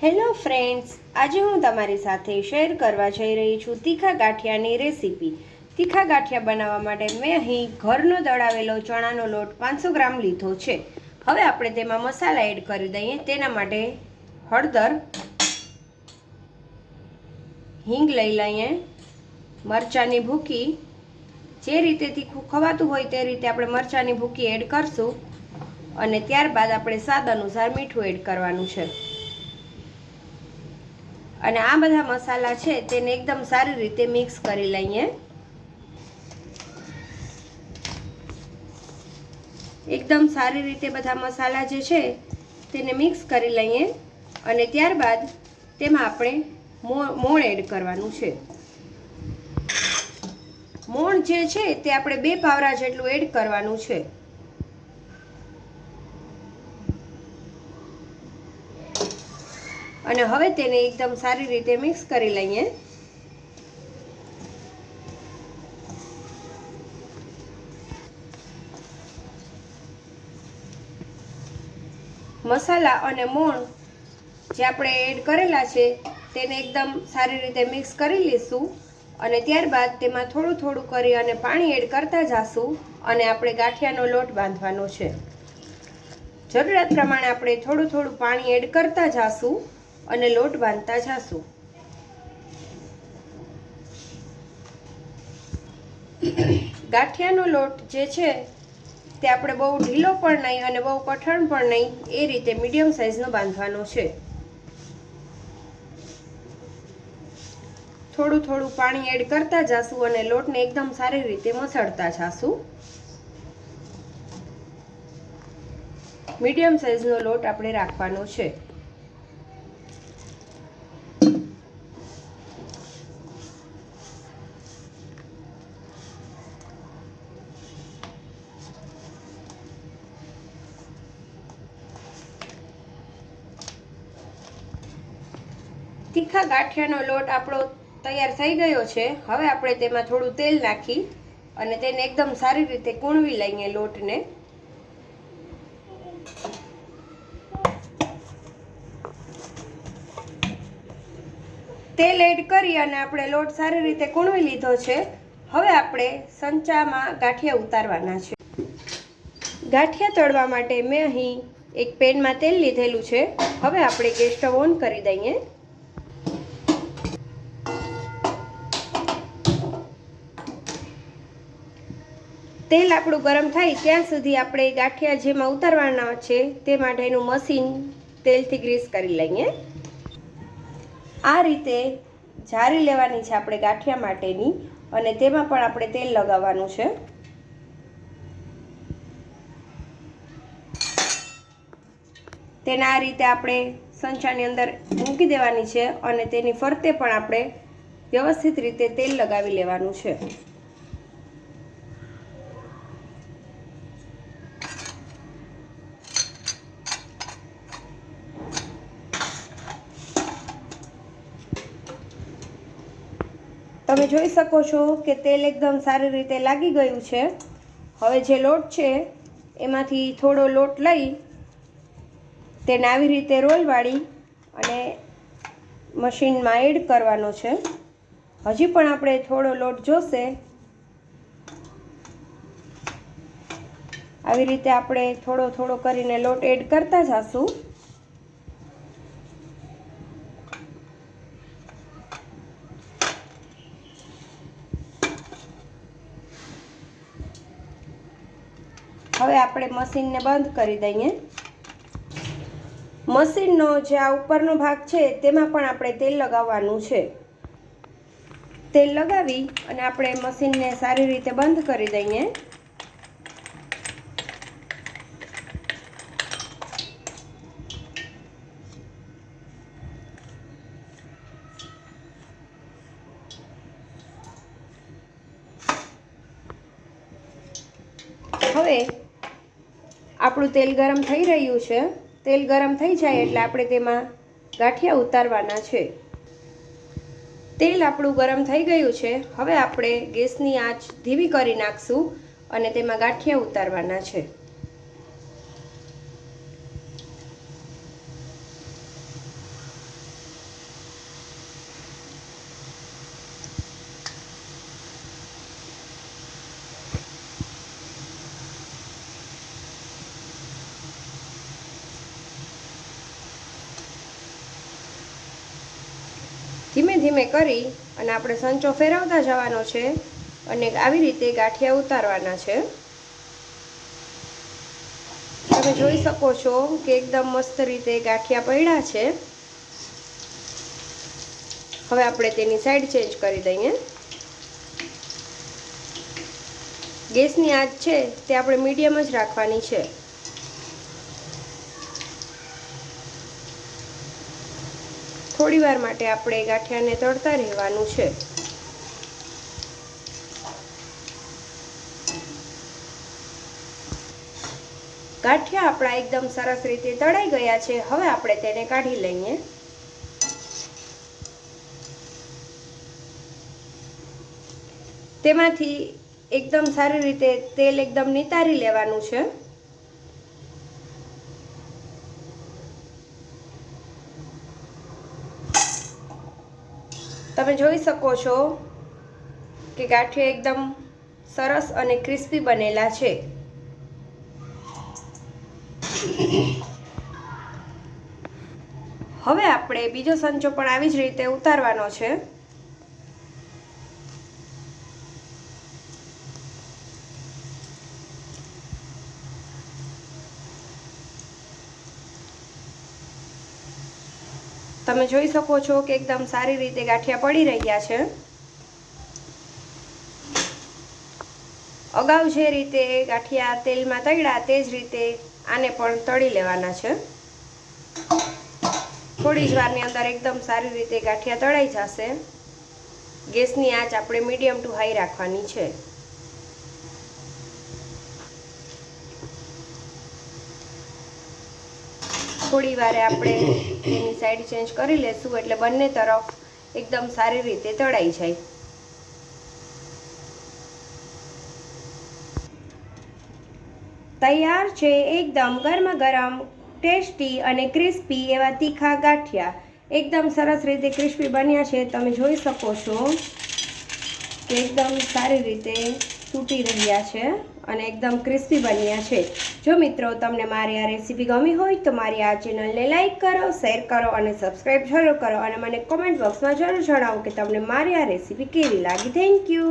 Hello friends, આજે હું તમારી સાથે શેર કરવા જઈ રહી છું તીખા ગાંઠિયાની રેસીપી. તીખા ગાંઠિયા બનાવવા માટે મેં અહીં ઘરનો દળાવેલો ચણાનો લોટ પાંચસો ગ્રામ લીધો છે. હવે આપણે તેમાં મસાલા એડ કરી દઈએ. તેના માટે હળદર, હિંગ લઈ લઈએ, મરચાંની ભૂકી. જે રીતે તીખું ખવાતું હોય તે રીતે આપણે મરચાંની ભૂકી એડ કરશું. અને ત્યારબાદ આપણે સ્વાદ અનુસાર મીઠું એડ કરવાનું છે. અને આ બધા મસાલા છે, તેને એકદમ સારી રીતે મિક્સ કરી લઈએ. એકદમ સારી રીતે બધા મસાલા જે છે, તેને મિક્સ કરી લઈએ અને ત્યારબાદ તેમાં આપણે મોણ એડ કરવાનું છે. મોણ જે છે, તે આપણે બે પાવરા જેટલું એડ કરવાનું છે. અને હવે તેને એકદમ સારી રીતે મિક્સ કરી લઈએ. મસાલા અને મોણ જે આપણે એડ કરેલા છે, તેને એકદમ સારી રીતે મિક્સ કરી લઈશું અને ત્યારબાદ તેમાં થોડું થોડું કરી અને પાણી એડ કરતા જાશું અને આપણે ગાંઠિયાનો લોટ બાંધવાનો છે. જરૂરિયાત પ્રમાણે આપણે થોડું થોડું પાણી એડ કરતા જાશું. અને લોટ બાંધતા જાશું. ગાંઠિયાનો લોટ જે છે, તે આપણે બહુ ઢીલો પણ નહીં અને બહુ કઠણ પણ નહીં, એ રીતે મીડિયમ સાઇઝનો બાંધવાનો છે. થોડું થોડું પાણી એડ કરતા જાશું અને લોટને એકદમ સારી રીતે મસળતા જાશું. મીડિયમ સાઇઝનો લોટ આપણે રાખવાનો છે. તીખા ગાંઠિયાનો લોટ આપણો તૈયાર થઈ ગયો છે. હવે આપણે તેમાં થોડું તેલ નાખી અને તેને એકદમ સારી રીતે કૂણવી લઈએ લોટને. તેલ એડ કરી અને આપણે લોટ સારી રીતે કૂણવી લીધો છે. હવે આપણે સંચામાં ગાંઠિયા ઉતારવાના છે. ગાંઠિયા તળવા માટે મેં અહીં એક પેનમાં તેલ લીધેલું છે. હવે આપણે ગેસ સ્ટવ ઓન કરી દઈએ. તેલ આપણું ગરમ થાય ત્યાં સુધી આપણે ગાંઠિયા જેમાં ઉતારવાના છે, તે માટેનું મશીન તેલથી ગ્રીસ કરી લઈએ. આ રીતે જારી લેવાની છે આપણે ગાંઠિયા માટેની અને તેમાં પણ આપણે તેલ લગાવવાનું છે. તેને આ રીતે આપણે સંચાની અંદર મૂકી દેવાની છે અને તેની ફરતે પણ આપણે વ્યવસ્થિત રીતે તેલ લગાવી લેવાનું છે. તમે જોઈ શકો છો કે તેલ એકદમ સારી રીતે લાગી ગયું છે. હવે જે લોટ છે, એમાંથી થોડો લોટ લઈ તેને આવી રીતે રોલ વાળી અને મશીનમાં એડ કરવાનો છે. હજી પણ આપણે થોડો લોટ જોશે. આવી રીતે આપણે થોડો થોડો કરીને લોટ એડ કરતા જશું. હવે આપણે મશીનને બંધ કરી દઈએ. મશીનનો જે આ ઉપરનો ભાગ છે, તેમાં પણ આપણે તેલ લગાવવાનું છે. તેલ લગાવી અને આપણે મશીનને સારી રીતે બંધ કરી દઈએ. હવે આપણું તેલ ગરમ થઈ રહ્યું છે. તેલ ગરમ થઈ જાય એટલે આપણે તેમાં ગાંઠિયા ઉતારવાના છે. તેલ આપણું ગરમ થઈ ગયું છે. હવે આપણે ગેસની આંચ ધીમી કરી નાખશું અને તેમાં ગાંઠિયા ઉતારવાના છે. ધીમે કરી અને આપણે સંચો ફેરવતા જવાનો છે અને આવી રીતે ગાંઠિયા ઉતારવાના છે. તમે જોઈ શકો છો કે એકદમ મસ્ત રીતે ગાંઠિયા પડ્યા છે. હવે આપણે તેની સાઈડ ચેન્જ કરી દઈએ. ગેસની આંચ છે તે આપણે મીડિયમ જ રાખવાની છે. થોડી વાર માટે આપણે ગાંઠિયાને તળતા રહેવાનું છે. ગાંઠિયા આપણા એકદમ સરસ રીતે તળાઈ ગયા છે. હવે આપણે તેને કાઢી લઈએ. તેમાંથી એકદમ સારી રીતે તેલ એકદમ નિતારી લેવાનું છે. તમે જોઈ શકો છો કે ગાંઠિયા એકદમ સરસ અને ક્રિસ્પી બનેલા છે. હવે આપણે બીજો સંચો પણ આવી જ રીતે ઉતારવાનો છે. તમે જોઈ શકો છો કે એકદમ સારી રીતે ગાંઠિયા પડી રહ્યા છે. અગાઉ જે રીતે ગાંઠિયા તેલમાં તળ્યા તે જ રીતે આને પણ તળી લેવાના છે. થોડી જ વારની અંદર એકદમ સારી રીતે ગાંઠિયા તળાઈ જશે. ગેસની આંચ આપણે મીડિયમ ટુ હાઈ રાખવાની છે. થોડી વારે આપણે એની સાઈડ ચેન્જ કરી લેશું એટલે બંને તરફ એકદમ સારી રીતે તળાઈ જાય. તૈયાર છે એકદમ ગરમા ગરમ ટેસ્ટી અને ક્રિસ્પી એવા તીખા ગાંઠિયા. એકદમ સરસ રીતે ક્રિસ્પી બન્યા છે, તમે જોઈ શકો છો કે એકદમ સારી રીતે તૂટી રહ્યા છે અને એકદમ ક્રિસ્પી બન્યા છે. જો મિત્રો તમને મારી આ રેસીપી ગમી હોય તો મારી આ ચેનલને લાઇક કરો, શેર કરો અને સબસ્ક્રાઈબ જરૂર કરો અને મને કોમેન્ટ બોક્સમાં જરૂર જણાવો કે તમને મારી આ રેસીપી કેવી લાગી. Thank you.